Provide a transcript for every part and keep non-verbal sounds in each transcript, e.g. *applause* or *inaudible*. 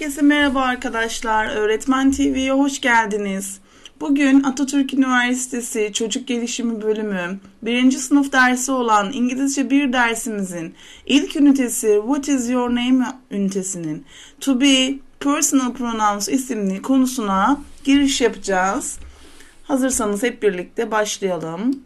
Herkese merhaba arkadaşlar. Öğretmen TV'ye hoş geldiniz. Bugün Atatürk Üniversitesi Çocuk Gelişimi Bölümü 1. sınıf dersi olan İngilizce bir dersimizin ilk ünitesi What is your name ünitesinin To be personal pronouns isimli konusuna giriş yapacağız. Hazırsanız hep birlikte başlayalım.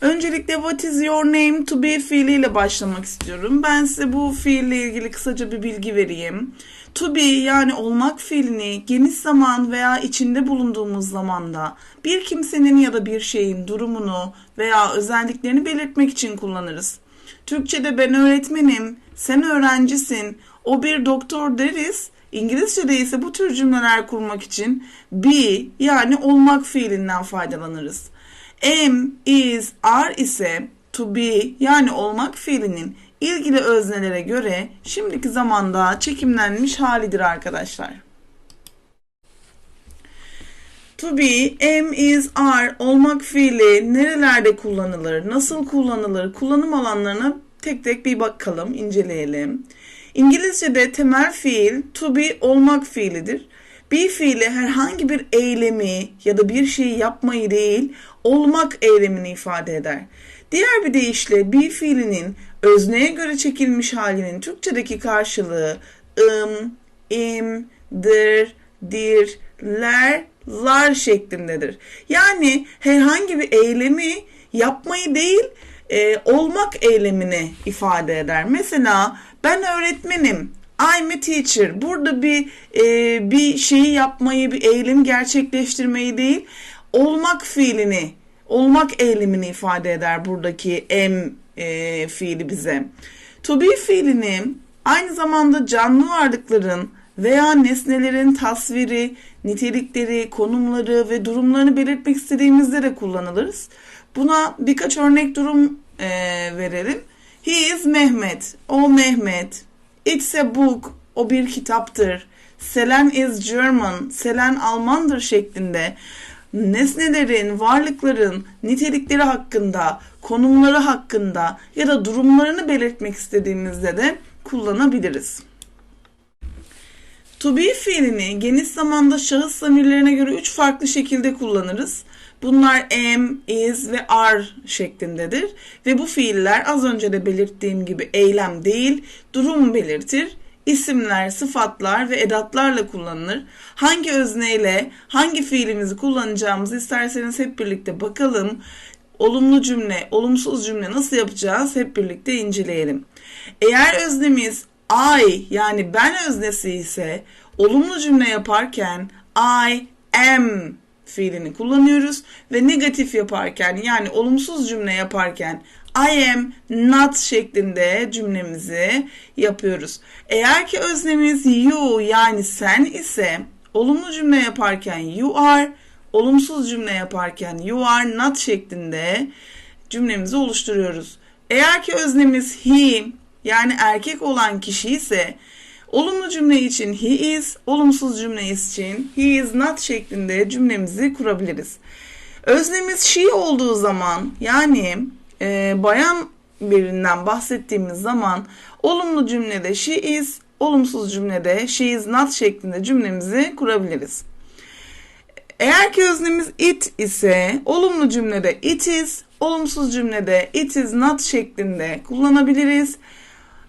Öncelikle what is your name to be fiiliyle başlamak istiyorum. Ben size bu fiille ilgili kısaca bir bilgi vereyim. To be yani olmak fiilini geniş zaman veya içinde bulunduğumuz zamanda bir kimsenin ya da bir şeyin durumunu veya özelliklerini belirtmek için kullanırız. Türkçe'de ben öğretmenim, sen öğrencisin, o bir doktor deriz. İngilizce'de ise bu tür cümleler kurmak için be yani olmak fiilinden faydalanırız. Am, is, are ise to be yani olmak fiilinin ilgili öznelere göre şimdiki zamanda çekimlenmiş halidir arkadaşlar. To be, am, is, are olmak fiili nerelerde kullanılır, nasıl kullanılır, kullanım alanlarına tek tek bir bakalım, inceleyelim. İngilizce'de temel fiil to be olmak fiilidir. Be fiili herhangi bir eylemi ya da bir şeyi yapmayı değil, olmak eylemini ifade eder. Diğer bir deyişle be fiilinin özneye göre çekilmiş halinin Türkçedeki karşılığı ım, im, dır, dir, ler, lar şeklindedir. Yani herhangi bir eylemi yapmayı değil, e, olmak eylemini ifade eder. Mesela ben öğretmenim, I'm a teacher. Burada bir e, bir şeyi yapmayı, bir eylem gerçekleştirmeyi değil, olmak fiilini, olmak eylemini ifade eder buradaki em e, fiili bize. To be fiilini aynı zamanda canlı varlıkların veya nesnelerin tasviri, nitelikleri, konumları ve durumlarını belirtmek istediğimizde de kullanılırız. Buna birkaç örnek durum e, verelim. He is Mehmet. O Mehmet. It's a book. O bir kitaptır. Selen is German. Selen Almandır şeklinde nesnelerin, varlıkların nitelikleri hakkında, konumları hakkında ya da durumlarını belirtmek istediğimizde de kullanabiliriz. To be fiilini geniş zamanda şahıs zamirlerine göre üç farklı şekilde kullanırız. Bunlar am, is ve are şeklindedir. Ve bu fiiller az önce de belirttiğim gibi eylem değil, durum belirtir. İsimler, sıfatlar ve edatlarla kullanılır. Hangi özneyle hangi fiilimizi kullanacağımızı isterseniz hep birlikte bakalım. Olumlu cümle, olumsuz cümle nasıl yapacağız hep birlikte inceleyelim. Eğer öznemiz I yani ben öznesi ise olumlu cümle yaparken I am fiilini kullanıyoruz ve negatif yaparken yani olumsuz cümle yaparken I am not şeklinde cümlemizi yapıyoruz. Eğer ki öznemiz you yani sen ise olumlu cümle yaparken you are, olumsuz cümle yaparken you are not şeklinde cümlemizi oluşturuyoruz. Eğer ki öznemiz he yani erkek olan kişi ise olumlu cümle için he is, olumsuz cümle için he is not şeklinde cümlemizi kurabiliriz. Öznemiz she olduğu zaman yani e, bayan birinden bahsettiğimiz zaman olumlu cümlede she is, olumsuz cümlede she is not şeklinde cümlemizi kurabiliriz. Eğer ki öznemiz it ise olumlu cümlede it is, olumsuz cümlede it is not şeklinde kullanabiliriz.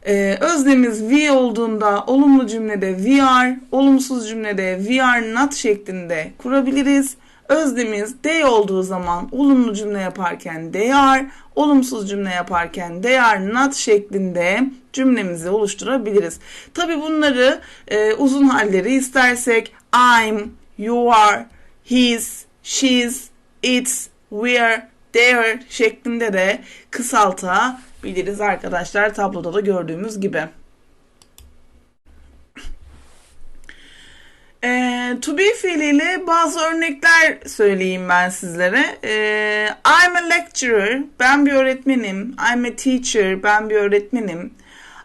Ee, öznemiz we olduğunda olumlu cümlede we are, olumsuz cümlede we are not şeklinde kurabiliriz. Öznemiz they olduğu zaman olumlu cümle yaparken they are, olumsuz cümle yaparken they are not şeklinde cümlemizi oluşturabiliriz. Tabi bunları e, uzun halleri istersek I'm, you are, his, she's, it's, we're, their şeklinde de kısaltabiliriz arkadaşlar tabloda da gördüğümüz gibi. *clears throat* E, to be fiiliyle bazı örnekler söyleyeyim ben sizlere. E, I'm a lecturer, ben bir öğretmenim. I'm a teacher, ben bir öğretmenim.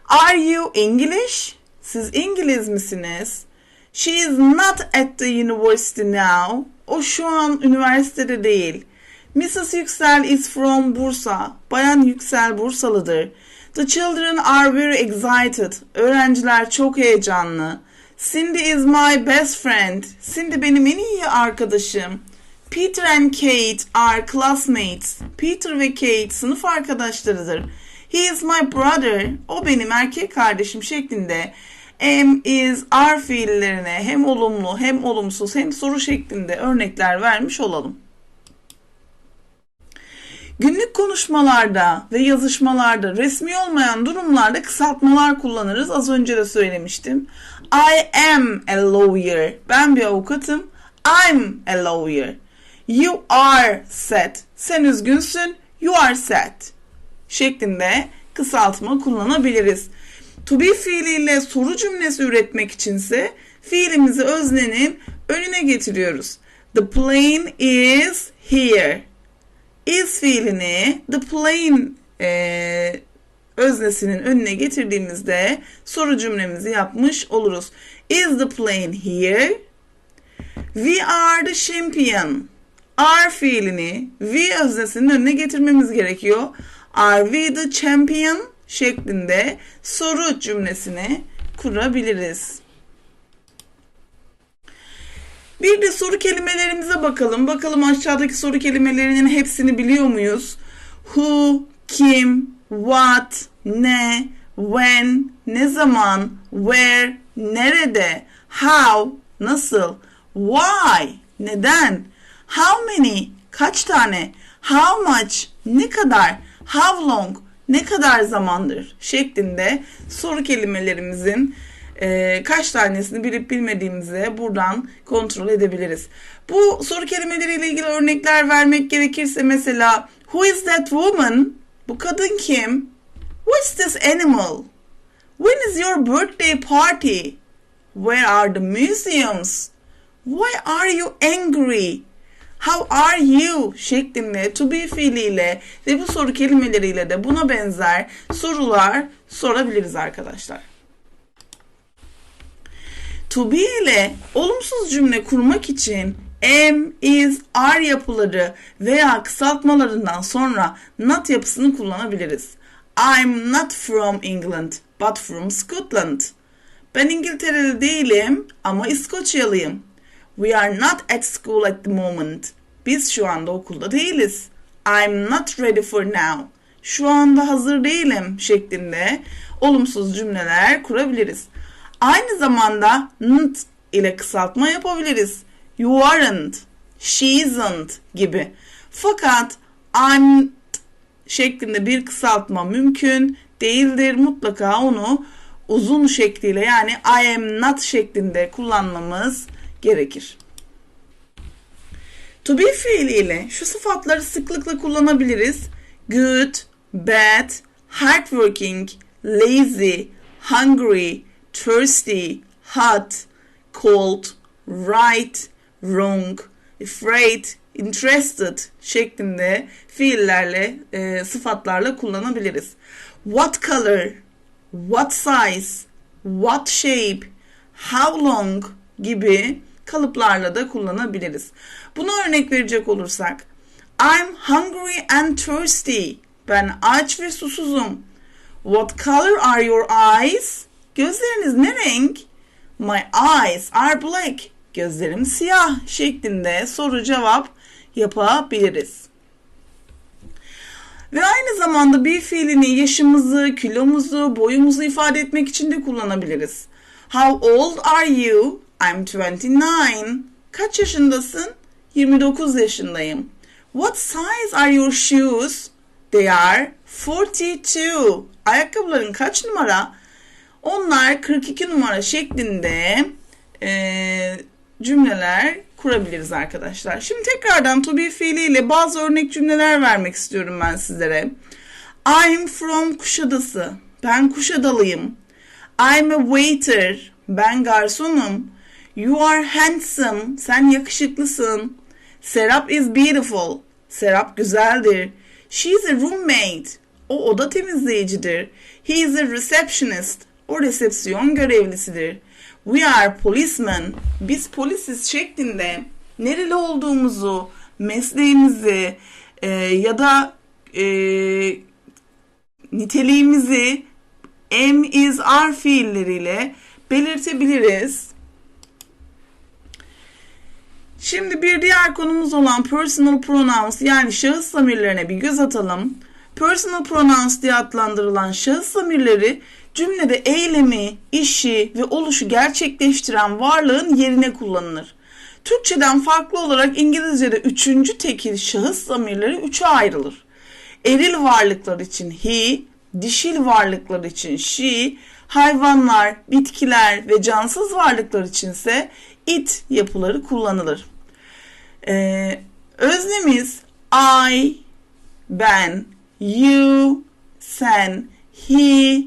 Are you English? Siz İngiliz misiniz? She is not at the university now. O şu an üniversitede değil. Mrs. Yüksel is from Bursa. Bayan Yüksel Bursalıdır. The children are very excited. Öğrenciler çok heyecanlı. Cindy is my best friend. Cindy benim en iyi arkadaşım. Peter and Kate are classmates. Peter ve Kate sınıf arkadaşlarıdır. He is my brother. O benim erkek kardeşim şeklinde am, is, are fiillerine hem olumlu hem olumsuz hem soru şeklinde örnekler vermiş olalım. Günlük konuşmalarda ve yazışmalarda resmi olmayan durumlarda kısaltmalar kullanırız. Az önce de söylemiştim. I am a lawyer. Ben bir avukatım. I'm a lawyer. You are sad. Sen üzgünsün. You are sad. Şeklinde kısaltma kullanabiliriz. To be fiiliyle soru cümlesi üretmek içinse fiilimizi öznenin önüne getiriyoruz. The plane is here. Is fiilini the plane e, öznesinin önüne getirdiğimizde soru cümlemizi yapmış oluruz. Is the plane here? We are the champion. Are fiilini we öznesinin önüne getirmemiz gerekiyor. Are we the champion? şeklinde soru cümlesini kurabiliriz. Bir de soru kelimelerimize bakalım. Bakalım aşağıdaki soru kelimelerinin hepsini biliyor muyuz? Who, kim, what, ne, when, ne zaman, where, nerede, how, nasıl, why, neden, how many, kaç tane, how much, ne kadar, how long, ne kadar zamandır şeklinde soru kelimelerimizin e, kaç tanesini bilip bilmediğimizi buradan kontrol edebiliriz. Bu soru kelimeleriyle ilgili örnekler vermek gerekirse mesela Who is that woman? Bu kadın kim? What's this animal? When is your birthday party? Where are the museums? Why are you angry? How are you şeklinde to be fiiliyle ve bu soru kelimeleriyle de buna benzer sorular sorabiliriz arkadaşlar. To be ile olumsuz cümle kurmak için am, is, are yapıları veya kısaltmalarından sonra not yapısını kullanabiliriz. I'm not from England but from Scotland. Ben İngiltere'de değilim ama İskoçyalıyım. We are not at school at the moment. Biz şu anda okulda değiliz. I'm not ready for now. Şu anda hazır değilim şeklinde olumsuz cümleler kurabiliriz. Aynı zamanda nt ile kısaltma yapabiliriz. You aren't, she isn't gibi. Fakat I'm şeklinde bir kısaltma mümkün değildir. Mutlaka onu uzun şekliyle yani I am not şeklinde kullanmamız gerekir. To be fiiliyle şu sıfatları sıklıkla kullanabiliriz. Good, bad, hardworking, lazy, hungry, thirsty, hot, cold, right, wrong, afraid, interested şeklinde fiillerle, e, sıfatlarla kullanabiliriz. What color, what size, what shape, how long gibi kalıplarla da kullanabiliriz. Buna örnek verecek olursak I'm hungry and thirsty. Ben aç ve susuzum. What color are your eyes? Gözleriniz ne renk? My eyes are black. Gözlerim siyah şeklinde soru cevap yapabiliriz. Ve aynı zamanda bir fiilini yaşımızı, kilomuzu, boyumuzu ifade etmek için de kullanabiliriz. How old are you? I'm 29. Kaç yaşındasın? 29 yaşındayım. What size are your shoes? They are 42. Ayakkabıların kaç numara? Onlar 42 numara şeklinde e, cümleler kurabiliriz arkadaşlar. Şimdi tekrardan to be fiiliyle bazı örnek cümleler vermek istiyorum ben sizlere. I'm from Kuşadası. Ben Kuşadalıyım. I'm a waiter. Ben garsonum. You are handsome. Sen yakışıklısın. Serap is beautiful. Serap güzeldir. She is a roommate. O oda temizleyicidir. He is a receptionist. O resepsiyon görevlisidir. We are policemen. Biz polisiz şeklinde nereli olduğumuzu, mesleğimizi e, ya da e, niteliğimizi am, is, are fiilleriyle belirtebiliriz. Şimdi bir diğer konumuz olan personal pronouns yani şahıs zamirlerine bir göz atalım. Personal pronouns diye adlandırılan şahıs zamirleri cümlede eylemi, işi ve oluşu gerçekleştiren varlığın yerine kullanılır. Türkçeden farklı olarak İngilizce'de üçüncü tekil şahıs zamirleri üçe ayrılır. Eril varlıklar için he, dişil varlıklar için she, hayvanlar, bitkiler ve cansız varlıklar içinse it yapıları kullanılır. Ee, öznemiz I, ben, you, sen, he,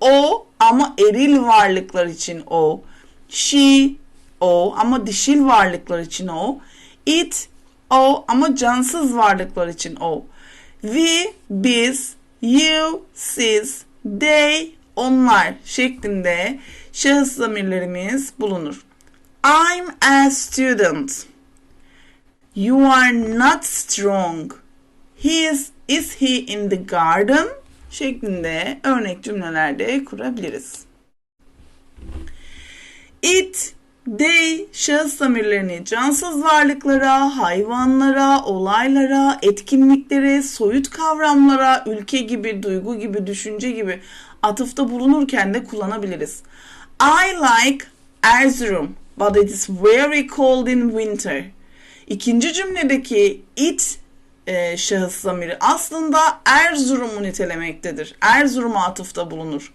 o ama eril varlıklar için o, she, o ama dişil varlıklar için o, it, o ama cansız varlıklar için o. We, biz, you, siz, they, onlar şeklinde şahıs zamirlerimiz bulunur. I'm a student. You are not strong. He is, is he in the garden? Şeklinde örnek cümlelerde kurabiliriz. It, they şahıs zamirlerini cansız varlıklara, hayvanlara, olaylara, etkinliklere, soyut kavramlara, ülke gibi, duygu gibi, düşünce gibi atıfta bulunurken de kullanabiliriz. I like Erzurum, but it is very cold in winter. İkinci cümledeki it e, şahıs zamiri aslında Erzurum'u nitelemektedir. Erzurum'a atıfta bulunur.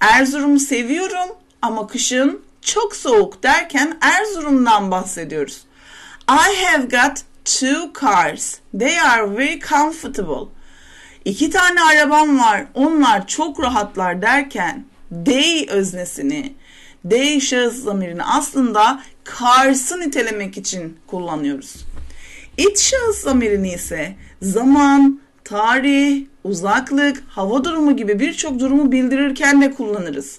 Erzurum'u seviyorum ama kışın çok soğuk derken Erzurum'dan bahsediyoruz. I have got two cars. They are very comfortable. İki tane arabam var. Onlar çok rahatlar derken they öznesini, they şahıs zamirini aslında cars'ı nitelemek için kullanıyoruz. It şahıs zamirini ise zaman, tarih, uzaklık, hava durumu gibi birçok durumu bildirirken de kullanırız.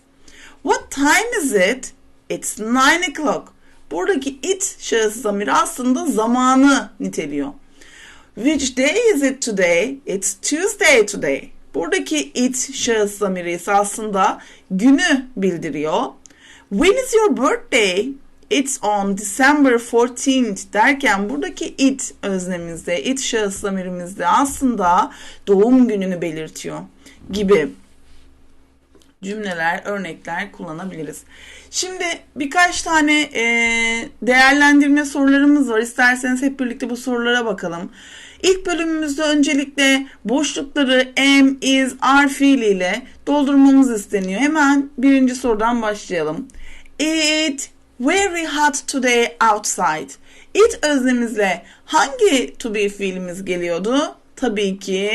What time is it? It's nine o'clock. Buradaki it şahıs zamiri aslında zamanı niteliyor. Which day is it today? It's Tuesday today. Buradaki it şahıs zamiri ise aslında günü bildiriyor. When is your birthday? It's on December 14th derken buradaki it öznemizde, it şahıs zamirimizde aslında doğum gününü belirtiyor gibi cümleler, örnekler kullanabiliriz. Şimdi birkaç tane e, değerlendirme sorularımız var. İsterseniz hep birlikte bu sorulara bakalım. İlk bölümümüzde öncelikle boşlukları am, is, are fiiliyle doldurmamız isteniyor. Hemen birinci sorudan başlayalım. It very hot today outside. It özlemizle hangi to be fiilimiz geliyordu? Tabii ki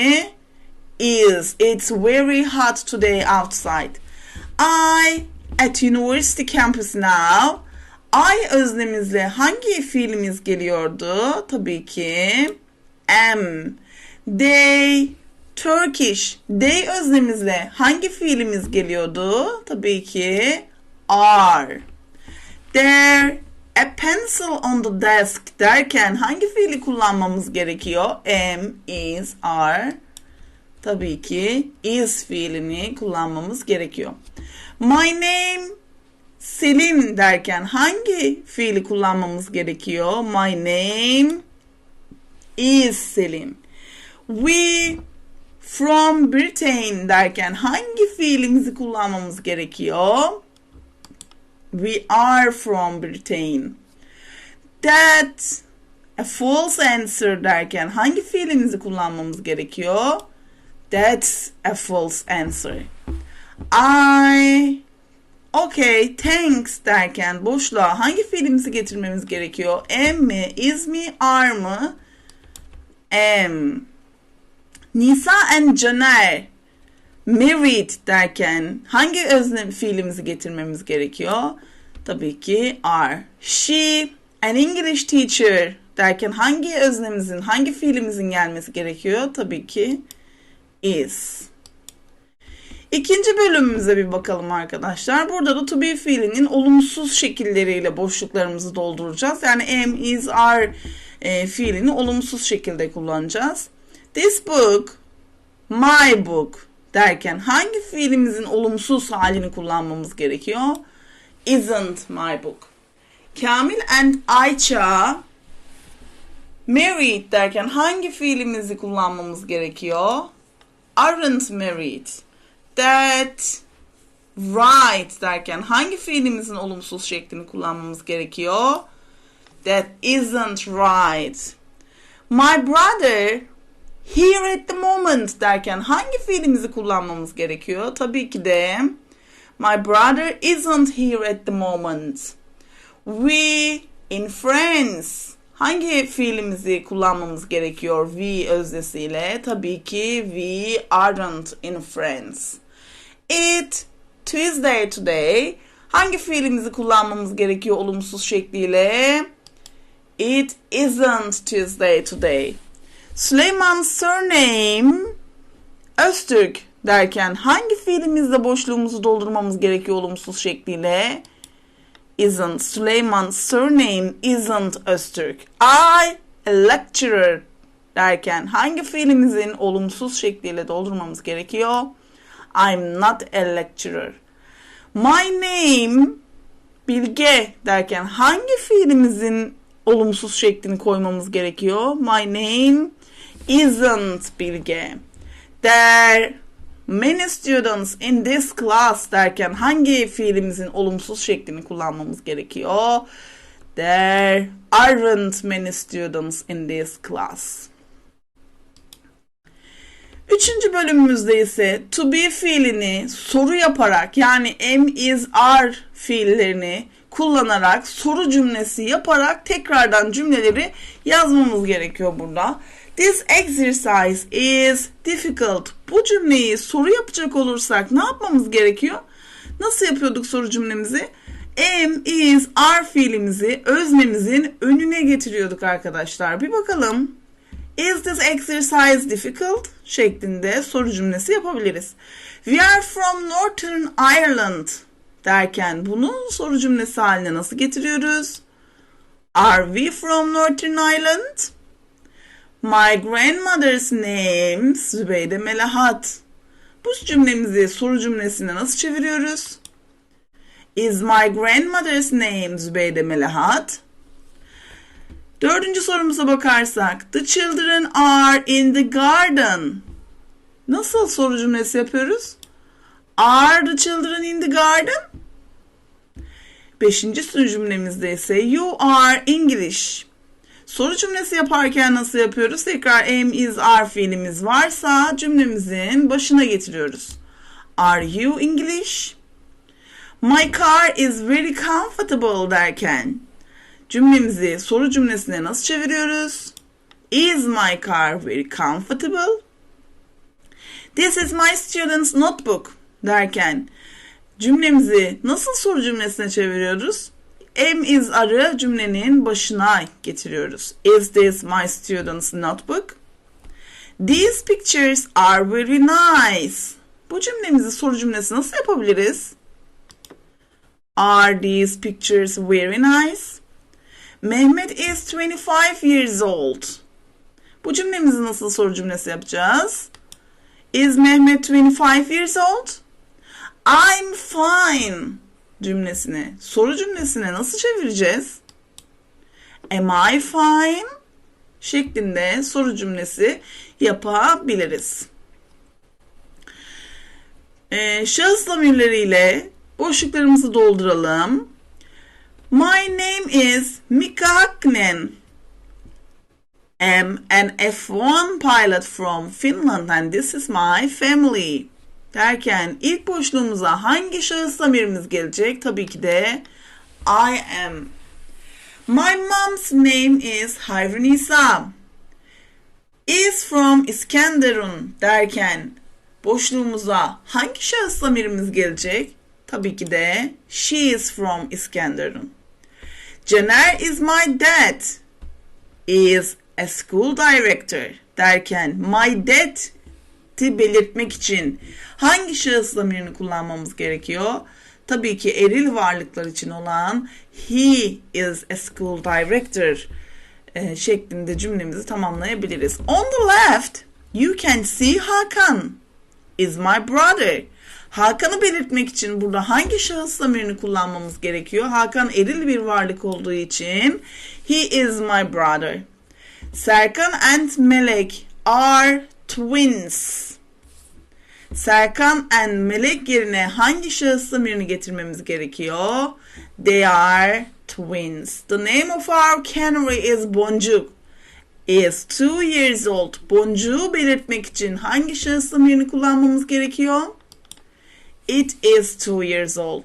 is. It's very hot today outside. I at university campus now. I özlemizle hangi fiilimiz geliyordu? Tabii ki am. They Turkish. They özlemizle hangi fiilimiz geliyordu? Tabii ki are. There a pencil on the desk derken hangi fiili kullanmamız gerekiyor? Am, is, are. Tabii ki is fiilini kullanmamız gerekiyor. My name Selin derken hangi fiili kullanmamız gerekiyor? My name is Selin. We from Britain derken hangi fiilimizi kullanmamız gerekiyor? We are from Britain. That a false answer derken hangi fiilimizi kullanmamız gerekiyor? That's a false answer. I Okay, thanks derken boşluğa hangi fiilimizi getirmemiz gerekiyor? Am mi, is mi, are mı? Am. Nisa and Caner married derken hangi özne fiilimizi getirmemiz gerekiyor? Tabii ki are. She an English teacher derken hangi öznemizin, hangi fiilimizin gelmesi gerekiyor? Tabii ki is. İkinci bölümümüze bir bakalım arkadaşlar. Burada da to be fiilinin olumsuz şekilleriyle boşluklarımızı dolduracağız. Yani am, is, are e, fiilini olumsuz şekilde kullanacağız. This book, my book, derken hangi fiilimizin olumsuz halini kullanmamız gerekiyor? Isn't my book. Kamil and Ayça married derken hangi fiilimizi kullanmamız gerekiyor? Aren't married. That right derken hangi fiilimizin olumsuz şeklini kullanmamız gerekiyor? That isn't right. My brother here at the moment derken hangi fiilimizi kullanmamız gerekiyor? Tabii ki de My brother isn't here at the moment. We in France. Hangi fiilimizi kullanmamız gerekiyor we öznesiyle? Tabii ki we aren't in France. It Tuesday today. Hangi fiilimizi kullanmamız gerekiyor olumsuz şekliyle? It isn't Tuesday today. Süleyman's surname Öztürk derken hangi fiilimizle boşluğumuzu doldurmamız gerekiyor olumsuz şekliyle? Isn't. Süleyman's surname isn't Öztürk. I a lecturer derken hangi fiilimizin olumsuz şekliyle doldurmamız gerekiyor? I'm not a lecturer. My name Bilge derken hangi fiilimizin olumsuz şeklini koymamız gerekiyor? My name isn't Bilge. There many students in this class derken hangi fiilimizin olumsuz şeklini kullanmamız gerekiyor? There aren't many students in this class. Üçüncü bölümümüzde ise to be fiilini soru yaparak yani am, is, are fiillerini kullanarak soru cümlesi yaparak tekrardan cümleleri yazmamız gerekiyor burada. This exercise is difficult. Bu cümleyi soru yapacak olursak ne yapmamız gerekiyor? Nasıl yapıyorduk soru cümlemizi? Am, is, are fiilimizi öznemizin önüne getiriyorduk arkadaşlar. Bir bakalım. Is this exercise difficult? şeklinde soru cümlesi yapabiliriz. We are from Northern Ireland derken bunu soru cümlesi haline nasıl getiriyoruz? Are we from Northern Ireland? My grandmother's name Zübeyde Melahat. Bu cümlemizi soru cümlesine nasıl çeviriyoruz? Is my grandmother's name Zübeyde Melahat? Dördüncü sorumuza bakarsak The children are in the garden. Nasıl soru cümlesi yapıyoruz? Are the children in the garden? Beşinci soru cümlemizde ise You are English. Soru cümlesi yaparken nasıl yapıyoruz? Tekrar am, is, are fiilimiz varsa cümlemizin başına getiriyoruz. Are you English? My car is very comfortable derken cümlemizi soru cümlesine nasıl çeviriyoruz? Is my car very comfortable? This is my student's notebook derken cümlemizi nasıl soru cümlesine çeviriyoruz? Am is arı cümlenin başına getiriyoruz. Is this my student's notebook? These pictures are very nice. Bu cümlemizi soru cümlesi nasıl yapabiliriz? Are these pictures very nice? Mehmet is 25 years old. Bu cümlemizi nasıl soru cümlesi yapacağız? Is Mehmet 25 years old? I'm fine cümlesini soru cümlesine nasıl çevireceğiz? Am I fine? şeklinde soru cümlesi yapabiliriz. Ee, şahıs zamirleriyle boşluklarımızı dolduralım. My name is Mika Hakkinen. am an F1 pilot from Finland and this is my family derken ilk boşluğumuza hangi şahıs zamirimiz gelecek? Tabii ki de I am. My mom's name is Hayrunisa. Is from İskenderun derken boşluğumuza hangi şahıs zamirimiz gelecek? Tabii ki de she is from İskenderun. Caner is my dad. Is a school director derken my dad belirtmek için hangi şahıs zamirini kullanmamız gerekiyor? Tabii ki eril varlıklar için olan he is a school director e, şeklinde cümlemizi tamamlayabiliriz. On the left you can see Hakan. is my brother. Hakan'ı belirtmek için burada hangi şahıs zamirini kullanmamız gerekiyor? Hakan eril bir varlık olduğu için he is my brother. Serkan and Melek are twins. Serkan and Melek yerine hangi şahıs zamirini getirmemiz gerekiyor? They are twins. The name of our canary is Boncuk. Is two years old. Boncuğu belirtmek için hangi şahıs zamirini kullanmamız gerekiyor? It is two years old.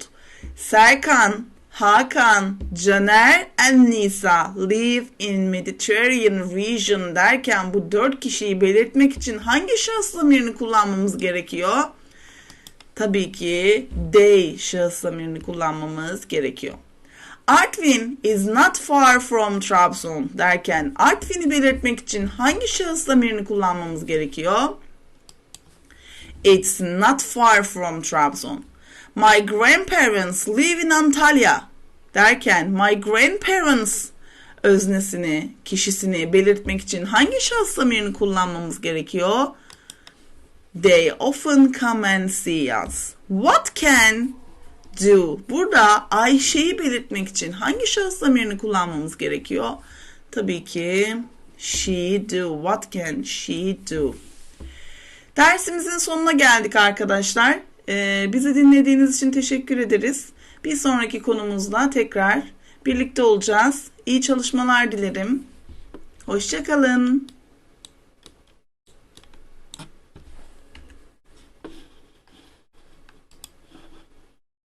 Serkan, Hakan, Caner and Nisa live in Mediterranean region derken bu dört kişiyi belirtmek için hangi şahıs zamirini kullanmamız gerekiyor? Tabii ki they şahıs zamirini kullanmamız gerekiyor. Artvin is not far from Trabzon derken Artvin'i belirtmek için hangi şahıs zamirini kullanmamız gerekiyor? It's not far from Trabzon. My grandparents live in Antalya derken my grandparents öznesini, kişisini belirtmek için hangi şahıs zamirini kullanmamız gerekiyor? They often come and see us. What can do? Burada Ayşe'yi belirtmek için hangi şahıs zamirini kullanmamız gerekiyor? Tabii ki she do. What can she do? Dersimizin sonuna geldik arkadaşlar. Ee, bizi dinlediğiniz için teşekkür ederiz. Bir sonraki konumuzda tekrar birlikte olacağız. İyi çalışmalar dilerim. Hoşçakalın.